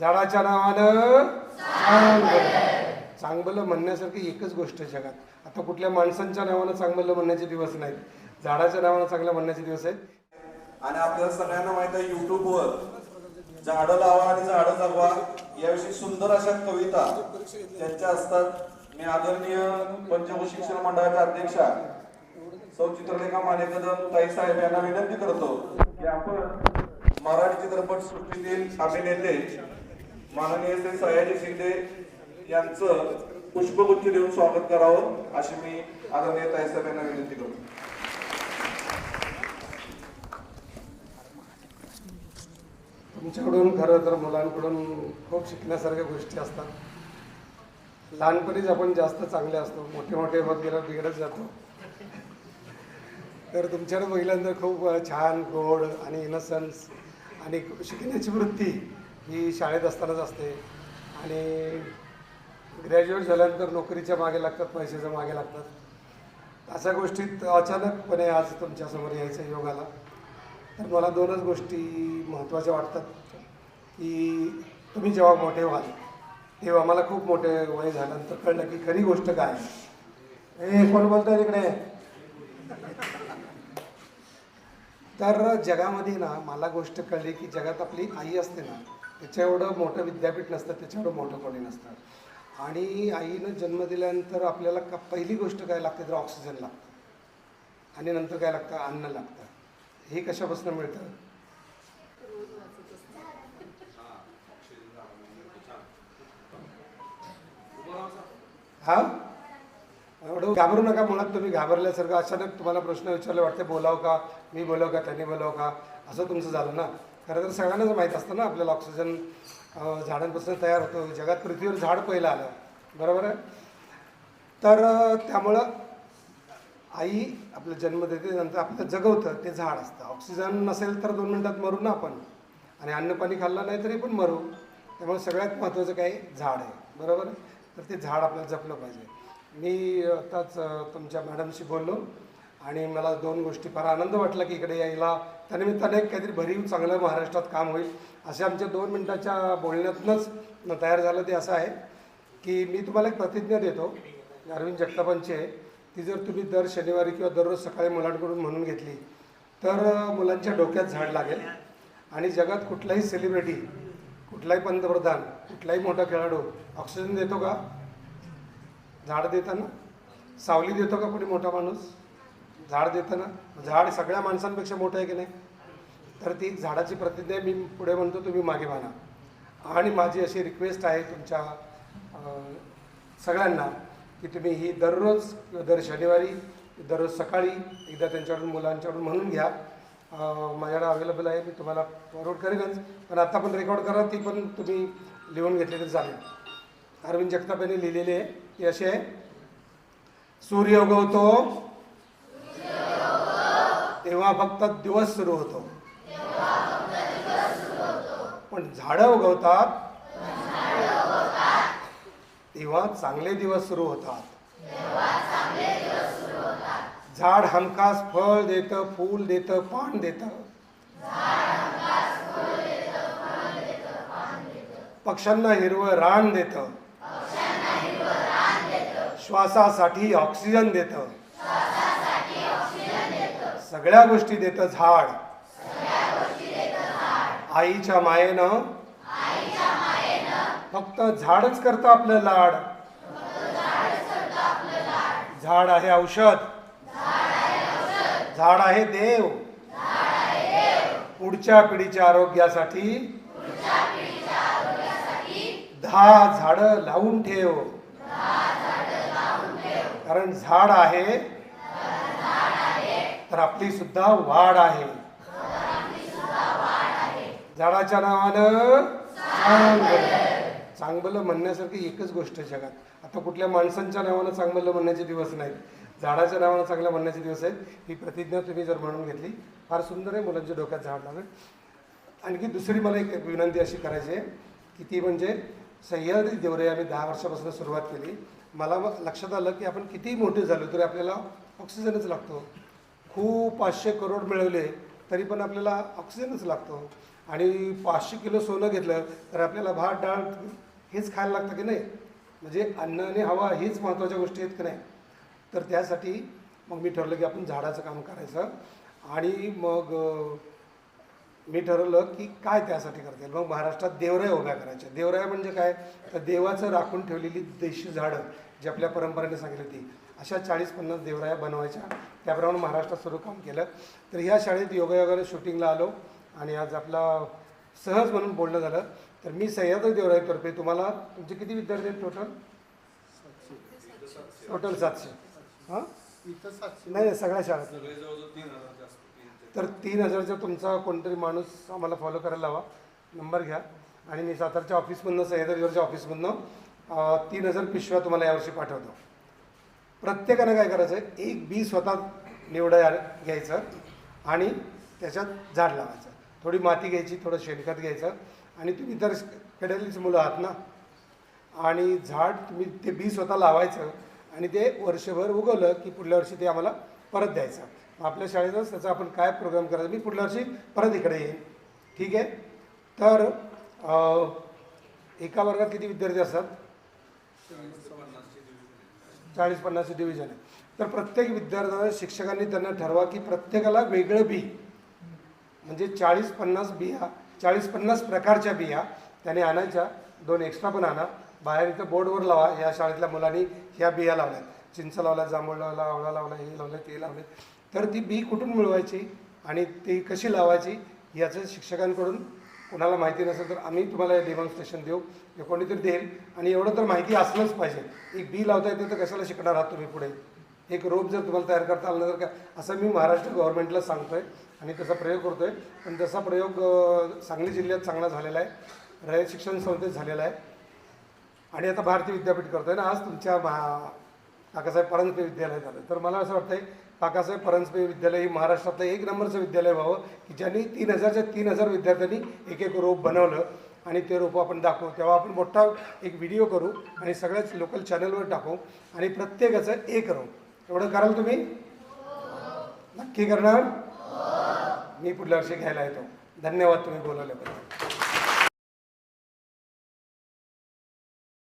झाडाच्या नावानं चांगलं. म्हणण्यासारखी एकच गोष्ट आहे जगात. आता कुठल्या माणसांच्या नावानं चांगलं म्हणण्याचे दिवस नाहीत. झाडाच्या नावानं चांगलं म्हणण्याचे दिवस आहेत. आणि आपल्याला सगळ्यांना माहीत आहे युट्यूबवर झाडं लावा आणि झाडं जगवा. याविषयी सुंदर अशा कविता त्यांच्या असतात. मी आदरणीय पंचभूषण शिक्षण मंडळाच्या अध्यक्षा सौ चित्रलेखा मानेकदम ताई साहेब यांना विनंती करतो की आपण मराठी चित्रपट सृष्टीतील अभिनेते माननीय श्री सयाजी शिंदे यांचं पुष्पगुच्छ देऊन स्वागत करावं अशी मी आदरणीय ताई यांना विनंती करतो. तुमच्याकडून खरं तर मुलांकडून खूप शिकण्यासारख्या गोष्टी असतात. लहानपणीच आपण जास्त चांगले असतो मोठे मोठे होत गेला बिघडत जातो. तर तुमच्याकडे पहिल्यांदा खूप छान गोड आणि इनसन्स आणि शिकण्याची वृत्ती ही शाळेत असतानाच असते. आणि ग्रॅज्युएट झाल्यानंतर नोकरीच्या मागे लागतात पैशाच्या मागे लागतात. अशा गोष्टीत अचानकपणे आज तुमच्यासमोर यायचा योग आला तर मला दोनच गोष्टी महत्त्वाच्या वाटतात की तुम्ही जेव्हा मोठे व्हाल तेव्हा मला खूप मोठे वय झाल्यानंतर कळलं की खरी गोष्ट काय? हे कोण बोलतं तिकडे? तर जगामध्ये ना मला गोष्ट कळली की जगात आपली आई असते ना त्याच्या एवढं मोठं विद्यापीठ नसतं त्याच्या एवढं मोठं कोणी नसतं. आणि आईनं जन्म दिल्यानंतर आपल्याला का पहिली गोष्ट काय लागते तर ऑक्सिजन लागतं. आणि नंतर काय लागतं? अन्न लागतं. हे कशापासून मिळतं? हा? एवढं घाबरू नका मुळात तुम्ही घाबरल्यासारखं अचानक तुम्हाला प्रश्न विचारले वाटते बोलाव का? मी बोलाव का? त्यांनी बोलाव का? असं तुमचं झालं ना? खरं तर सगळ्यांनाच माहीत असतं ना आपल्याला ऑक्सिजन झाडांपासून तयार होतो. जगात पृथ्वीवर झाड पहिलं आलं. बरोबर आहे? तर त्यामुळं आई आपला जन्म देते नंतर आपलं जगवतं ते झाड असतं. ऑक्सिजन नसेल तर दोन मिनटात मरू ना आपण. आणि अन्न पाणी खाल्लं नाही तरी पण मरू. त्यामुळे सगळ्यात महत्त्वाचं काय? झाड आहे. बरोबर आहे? तर ते झाड आपल्याला जपलं पाहिजे. मी आताच तुमच्या मॅडमशी बोललो. आणि मला दोन गोष्टी फार आनंद वाटला की इकडे यायला. त्यानिमित्ताने काहीतरी भरीव चांगलं महाराष्ट्रात काम होईल. असे आमच्या दोन मिनटाच्या बोलण्यातूनच तयार झालं ते असं आहे की मी तुम्हाला एक प्रतिज्ञा देतो. अरविंद जगतापांची आहे. ती जर तुम्ही दर शनिवारी किंवा दररोज सकाळी मुलांकडून म्हणून घेतली तर मुलांच्या डोक्यात झाड लागेल. आणि जगात कुठलाही सेलिब्रिटी कुठलाही पंतप्रधान कुठलाही मोठा खेळाडू ऑक्सिजन देतो का? झाड देताना? सावली देतो का कोणी मोठा माणूस? झाड देताना झाड सगळ्या माणसांपेक्षा मोठं आहे की नाही? तर ती झाडाची प्रतिज्ञा मी पुढे म्हणतो तुम्ही मागे माना आणि माझी अशी रिक्वेस्ट आहे तुमच्या सगळ्यांना की तुम्ही ही दररोज दर शनिवारी दररोज सकाळी एकदा त्यांच्याकडून मुलांच्याकडून म्हणून घ्या. माझ्याकडे अवेलेबल आहे मी तुम्हाला फॉरवर्ड करेनच पण आत्ता पण रेकॉर्ड करा ती पण तुम्ही लिहून घेतली तरी चालेल. अरविंद जगताप यांनी लिहिलेले आहे की असे आहे सूर्य उगवतो तेव्हा फक्त दिवस सुरू होतो. पण झाडं उगवतात. तेव्हा चांगले दिवस सुरू होतात. झाड हमखास फळ देतं फूल देतं पान देतं. पक्ष्यांना हिरवं रान देतं. श्वासासाठी ऑक्सिजन देतं. सगळ्या गोष्टी देतं झाड. आईच्या मायेनं फक्त झाडच करतं आपलं लाड. झाड आहे औषध. झाड आहे देव. पुढच्या पिढीच्या आरोग्यासाठी दहा झाडं लावून ठेव. कारण झाड आहे तर आपली सुद्धा वाढ आहे. झाडाच्या नावानं चांगलं. चांगलं म्हणण्यासारखी एकच गोष्ट आहे जगात. आता कुठल्या माणसांच्या नावानं चांगलं म्हणण्याचे दिवस नाहीत. झाडाच्या नावानं चांगलं म्हणण्याचे दिवस आहेत. ही प्रतिज्ञा तुम्ही जर म्हणून घेतली फार सुंदर आहे मुलांच्या डोक्यात झाड लागेल आणखी दुसरी मला एक विनंती अशी करायची आहे की ती म्हणजे सह्याद्री देवरे आम्ही दहा वर्षापासून सुरुवात केली. मला मग लक्षात आलं की आपण कितीही मोठे झालो तरी आपल्याला ऑक्सिजनच लागतो. खूप पाचशे करोड मिळवले तरी पण आपल्याला ऑक्सिजनच लागतो. आणि पाचशे किलो सोनं घेतलं तर आपल्याला भात डाळ हेच खायला लागतं की नाही? म्हणजे अन्न आणि हवा हीच महत्त्वाच्या गोष्टी आहेत की नाही? तर त्यासाठी मग मी ठरलं की आपण झाडाचं काम करायचं. आणि मग मी ठरवलं की काय त्यासाठी करता येईल? मग महाराष्ट्रात देवराया उभ्या करायच्या. देवराया म्हणजे काय? तर देवाचं राखून ठेवलेली देशी झाडं जी आपल्या परंपरेने सांगितली होती. अशा चाळीस पन्नास देवराया बनवायच्या. त्याप्रमाणे महाराष्ट्रात सुरू काम केलं. तर ह्या शाळेत योगायोगाने शूटिंगला आलो आणि आज आपला सहज म्हणून बोलणं झालं. तर मी सह्याद्री देवराईतर्फे तुम्हाला तुमचे किती विद्यार्थी आहेत टोटल टोटल सातशे. हां? इथं सातशे. नाही सगळ्या शाळेत. तर तीन हजारचा तुमचा कोणतरी माणूस आम्हाला फॉलो करायला लावा नंबर घ्या. आणि मी सातारच्या ऑफिसमधनं सह्याद्रीवरच्या ऑफिसमधनं तीन हजार पिशव्या तुम्हाला यावर्षी पाठवतो. प्रत्येकानं काय करायचं आहे एक बी स्वतः निवडा घ्यायचं आणि त्याच्यात झाड लावायचं. थोडी माती घ्यायची थोडं शेणखत घ्यायचं आणि तुम्ही तर खेड्यातलीच मुलं आहात ना? आणि झाड तुम्ही ते बी स्वतः लावायचं आणि ते वर्षभर उगवलं की पुढल्या वर्षी ते आम्हाला परत द्यायचं. मग आपल्या शाळेतच त्याचा आपण काय प्रोग्राम करायचा? मी पुढल्या वर्षी परत इकडे येईन. ठीक आहे? तर एका वर्गात किती विद्यार्थी असतात? चाळीस पन्नासचे डिव्हिजन आहे तर प्रत्येक विद्यार्थ्यांना शिक्षकांनी त्यांना ठरवा की प्रत्येकाला वेगळं बी. म्हणजे चाळीस पन्नास बिया चाळीस पन्नास प्रकारच्या बिया त्याने आणायच्या. दोन एक्स्ट्रा पण आणा. बाहेर इथं बोर्डवर लावा. या शाळेतल्या मुलांनी ह्या बिया लावल्या. चिंच लावल्या जांभूळ लावला आवळा लावला हे लावलं ते लावले. तर ती बी कुठून मिळवायची आणि ती कशी लावायची याचं शिक्षकांकडून कोणाला माहिती नसेल तर आम्ही तुम्हाला डेमॉन्स्ट्रेशन देऊ. हे कोणीतरी देईल. आणि एवढं तर माहिती असलंच पाहिजे. एक बी लावता येते तर कशाला शिकणार आहात तुम्ही पुढे? एक रोप जर तुम्हाला तयार करता आलं तर का असं मी महाराष्ट्र गव्हर्नमेंटला आहे आणि तसा प्रयोग करतो आहे पण तसा प्रयोग सांगली जिल्ह्यात चांगला झालेला आहे. रयत शिक्षण संस्थेत झालेला आहे. आणि आता भारतीय विद्यापीठ करतो आहे ना आज तुमच्या महा काकासाहेब परांजपे विद्यालय झालं तर मला असं वाटतंय काकासाहेब परांजपे विद्यालय हे महाराष्ट्रातलं एक नंबरचं विद्यालय व्हावं की ज्यांनी तीन हजारच्या तीन हजार विद्यार्थ्यांनी एक एक रोप बनवलं. आणि ते रोपं आपण दाखवू. तेव्हा आपण मोठा एक व्हिडिओ करू आणि सगळ्याच लोकल चॅनलवर टाकू. आणि प्रत्येकाचं एक रोप. एवढं कराल तुम्ही? नक्की करणार? मी पुढल्या वर्षी घ्यायला येतो. धन्यवाद तुम्ही बोलवल्याबद्दल.